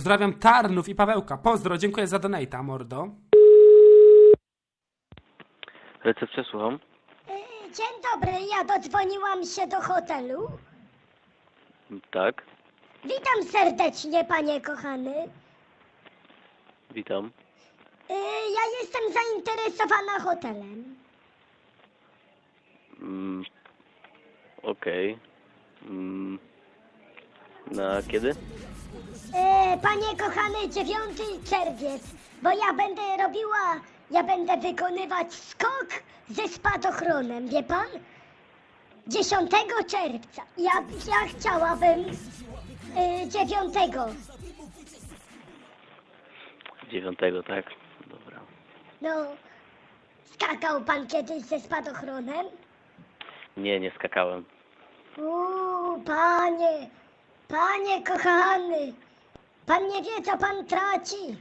Pozdrawiam Tarnów i Pawełka. Pozdro, dziękuję za donata, mordo. Recepcja, słucham. Y, Dzień dobry, ja dodzwoniłam się do hotelu. Tak, Witam serdecznie, panie kochany. witam. Y, Ja jestem zainteresowana hotelem. Mm, Okej. Mm, na kiedy? Y, Panie kochany, 9 czerwiec, bo ja będę robiła, ja będę wykonywać skok ze spadochronem, wie pan? 10 czerwca. Ja, ja chciałabym y, 9. Dziewiątego, tak? Dobra. No, skakał pan kiedyś ze spadochronem? Nie, nie skakałem. Uuu, panie, panie kochany, pan nie wie, co pan traci.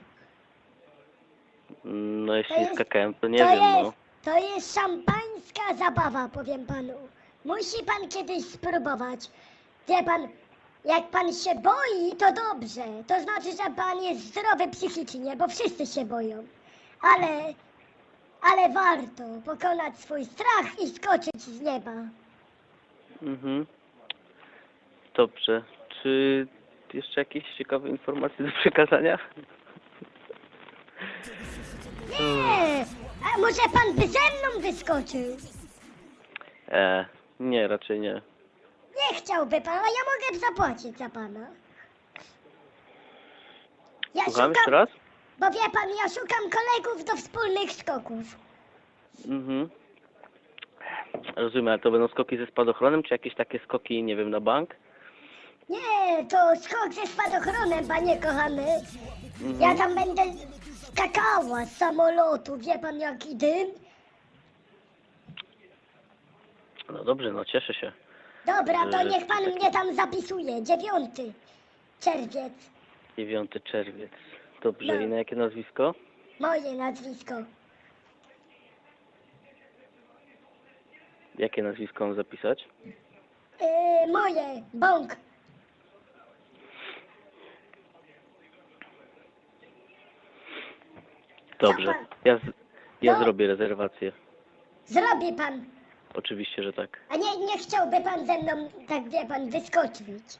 No jeśli To jest- skakałem, to nie to wiem, jest, no. To jest szampańska zabawa, powiem panu. Musi pan kiedyś spróbować. Wie pan, jak pan się boi, to dobrze. To znaczy, że pan jest zdrowy psychicznie, bo wszyscy się boją. Ale, ale warto pokonać swój strach i skoczyć z nieba. Mhm. Dobrze. Czy jeszcze jakieś ciekawe informacje do przekazania? Nie, a może pan by ze mną wyskoczył? E, nie, raczej nie. Nie chciałby pan, a ja mogę zapłacić za pana. Ja Słucham jeszcze szukam, raz? bo wie pan, ja szukam kolegów do wspólnych skoków. Mhm. Rozumiem, ale to będą skoki ze spadochronem, czy jakieś takie skoki, nie wiem, na bank? Nie, to skok ze spadochronem, panie kochany. Mhm. Ja tam będę skakała z samolotu, wie pan jaki dym? No dobrze, no cieszę się. Dobra, to niech pan mnie tam zapisuje. Dziewiąty czerwiec, 9 czerwiec. Dobrze, No. i na jakie nazwisko? moje nazwisko. Jakie nazwisko mam zapisać? Yy, moje, bąk. Dobrze, Ja z, ja No. zrobię rezerwację. Zrobi pan. Oczywiście, że tak. A nie, nie chciałby pan ze mną, tak wie pan, wyskoczyć.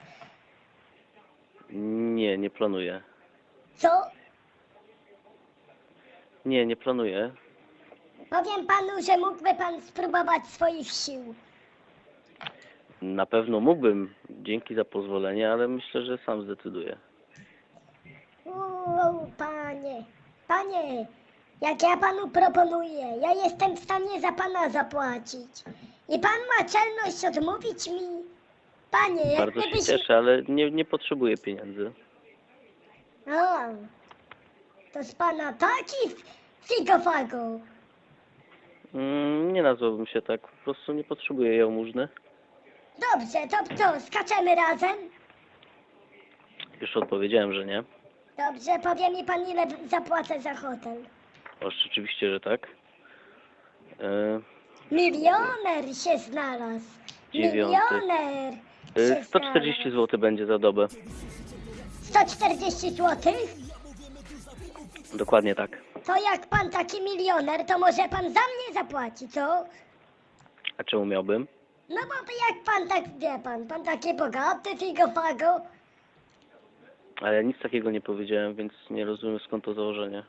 Nie, nie planuję. Co? Nie, nie planuję. Powiem panu, że mógłby pan spróbować swoich sił. Na pewno mógłbym, dzięki za pozwolenie, ale myślę, że sam zdecyduję. Uuu, panie, panie, jak ja panu proponuję, ja jestem w stanie za pana zapłacić. I pan ma czelność odmówić mi? Panie, jak Bardzo się gdybyś... cieszę, ale nie, nie potrzebuję pieniędzy. A, to z pana taki figofago. Mm, nie nazwałbym się tak, po prostu nie potrzebuję jałmużny. Dobrze, to co, skaczemy razem? Już odpowiedziałem, że nie. Dobrze, powie mi pan, ile zapłacę za hotel. O, rzeczywiście, że tak. E, Milioner się znalazł. Dziewiąty. Milioner e, się 140 znalazł. zł będzie za dobę. 140 zł? Dokładnie tak. To jak pan taki milioner, to może pan za mnie zapłaci, co? A czemu miałbym? No bo jak pan tak, wie pan, pan taki bogaty, figofago. Ale nic takiego nie powiedziałem, więc nie rozumiem skąd to założenie.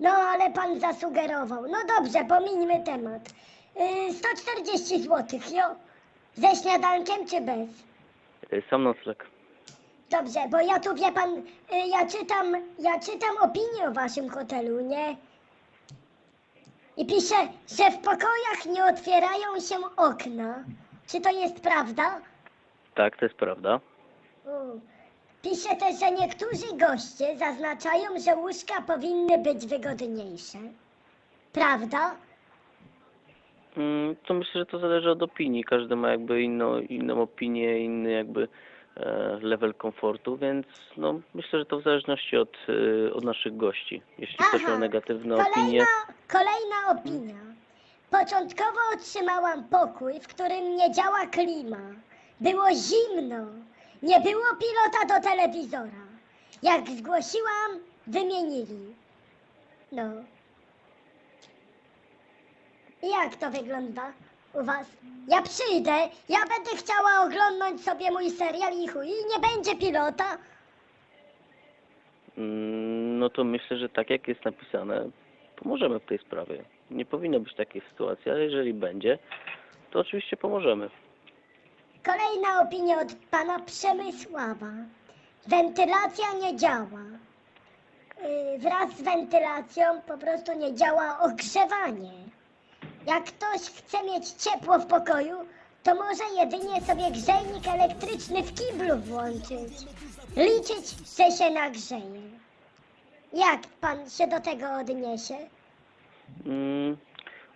No ale pan zasugerował. No dobrze, pomińmy temat. Yy, 140 zł, jo? Ze śniadankiem czy bez? E, Sam nocleg. Dobrze, bo ja tu wie pan, y, ja czytam, ja czytam opinię o waszym hotelu, nie? I pisze, że w pokojach nie otwierają się okna. Czy to jest prawda? Tak, to jest prawda. Pisze też, że niektórzy goście zaznaczają, że łóżka powinny być wygodniejsze. Prawda? Mm, To myślę, że to zależy od opinii. Każdy ma jakby inną, inną opinię, inny jakby e, level komfortu, więc no, myślę, że to w zależności od, e, od naszych gości. Jeśli ktoś ma negatywne Kolejna, opinie, kolejna opinia. Początkowo otrzymałam pokój, w którym nie działa klima. Było zimno. Nie było pilota do telewizora. Jak zgłosiłam, wymienili. No. Jak to wygląda u was? Ja przyjdę, ja będę chciała oglądnąć sobie mój serial i chuj, i nie będzie pilota. Mm, No to myślę, że tak jak jest napisane, pomożemy w tej sprawie. Nie powinno być takiej sytuacji, ale jeżeli będzie, to oczywiście pomożemy. Kolejna opinia od pana Przemysława. Wentylacja nie działa. Yy, wraz z wentylacją po prostu nie działa ogrzewanie. Jak ktoś chce mieć ciepło w pokoju, to może jedynie sobie grzejnik elektryczny w kiblu włączyć. Liczyć, że się nagrzeje. Jak pan się do tego odniesie? Mm,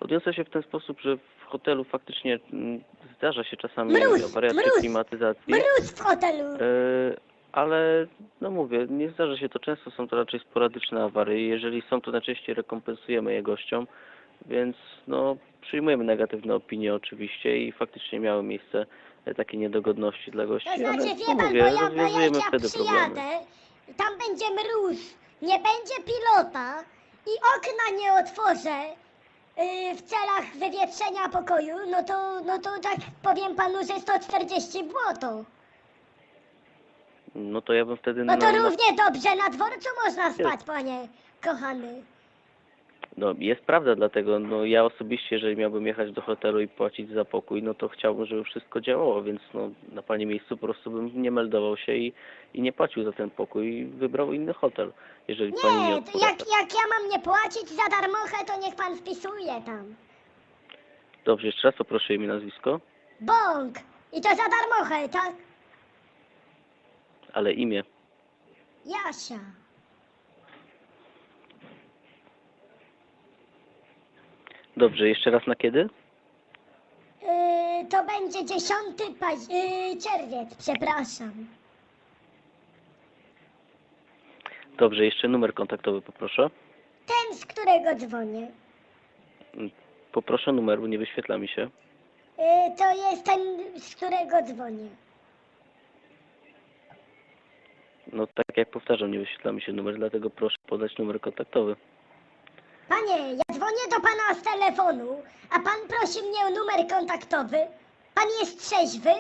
Odniosę się w ten sposób, że w hotelu faktycznie mm, zdarza się czasami Mróz, wariacja mróz, klimatyzacji. Mróz w hotelu! E, ale no mówię, nie zdarza się to często, są to raczej sporadyczne awarie. Jeżeli są to najczęściej rekompensujemy je gościom, więc no przyjmujemy negatywne opinie oczywiście i faktycznie miały miejsce e, takie niedogodności dla gości, To znaczy, ale wie no pan, mówię, bo ja, bo jak ja problemy. przyjadę, tam będzie mróz, nie będzie pilota i okna nie otworzę w celach wywietrzenia pokoju, no to, no to tak powiem panu, że 140 błoto. No to ja bym wtedy No to na, na, równie dobrze na dworcu można spać, panie kochany. No jest prawda, dlatego no ja osobiście, jeżeli miałbym jechać do hotelu i płacić za pokój, no to chciałbym, żeby wszystko działało, więc no na Pani miejscu po prostu bym nie meldował się i, i nie płacił za ten pokój i wybrał inny hotel, jeżeli Pani nie Nie, to odpowiada. jak, jak ja mam nie płacić za darmochę, to niech pan wpisuje tam. Dobrze, jeszcze raz poproszę imię, nazwisko, Bąk! I to za darmochę, tak? ale imię. Jasia. Dobrze, jeszcze raz na kiedy? Yy, to będzie 10 paź- yy, czerwiec, przepraszam. Dobrze, jeszcze numer kontaktowy poproszę. Ten, z którego dzwonię. Poproszę numer, bo nie wyświetla mi się. Yy, to jest ten, z którego dzwonię. No tak jak powtarzam, nie wyświetla mi się numer, dlatego proszę podać numer kontaktowy. Panie, ja dzwonię do pana z telefonu, a pan prosi mnie o numer kontaktowy. Pan jest trzeźwy?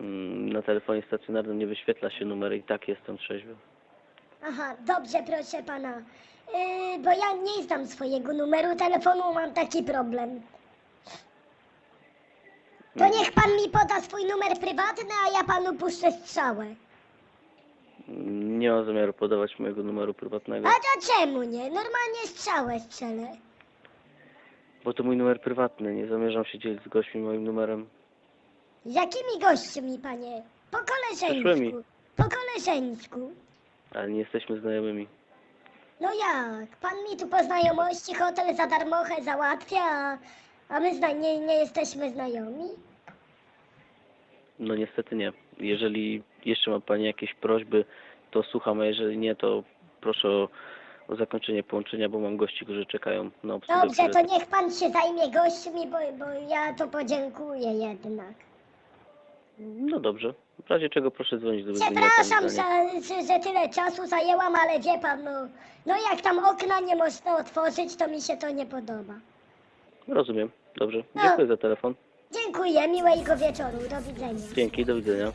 Mm, Na telefonie stacjonarnym nie wyświetla się numer i tak jestem trzeźwy. Aha, dobrze, proszę pana. Yy, bo ja nie znam swojego numeru telefonu, mam taki problem. To niech pan mi poda swój numer prywatny, a ja panu puszczę strzałę. Nie mam zamiaru podawać mojego numeru prywatnego, A to czemu nie? Normalnie strzałę strzelę. bo to mój numer prywatny. Nie zamierzam się dzielić z gośćmi moim numerem. Z jakimi gośćmi, panie? Po Przyszłymi. koleżeńsku. Po koleżeńsku. Ale nie jesteśmy znajomymi. No jak? Pan mi tu po znajomości hotel za darmochę załatwia, a, a my zna- nie, nie jesteśmy znajomi? No niestety nie. Jeżeli jeszcze ma Pani jakieś prośby, to słucham, a jeżeli nie, to proszę o, o zakończenie połączenia, bo mam gości, którzy czekają na obsługę. Dobrze, to niech pan się zajmie gośćmi, bo, bo ja to podziękuję jednak. No dobrze. W razie czego proszę dzwonić do wydzwania Przepraszam, że, że tyle czasu zajęłam, ale wie pan, no, no jak tam okna nie można otworzyć, to mi się to nie podoba. Rozumiem. Dobrze. No. Dziękuję za telefon. Dziękuję, miłego wieczoru, do widzenia. Dzięki, do widzenia.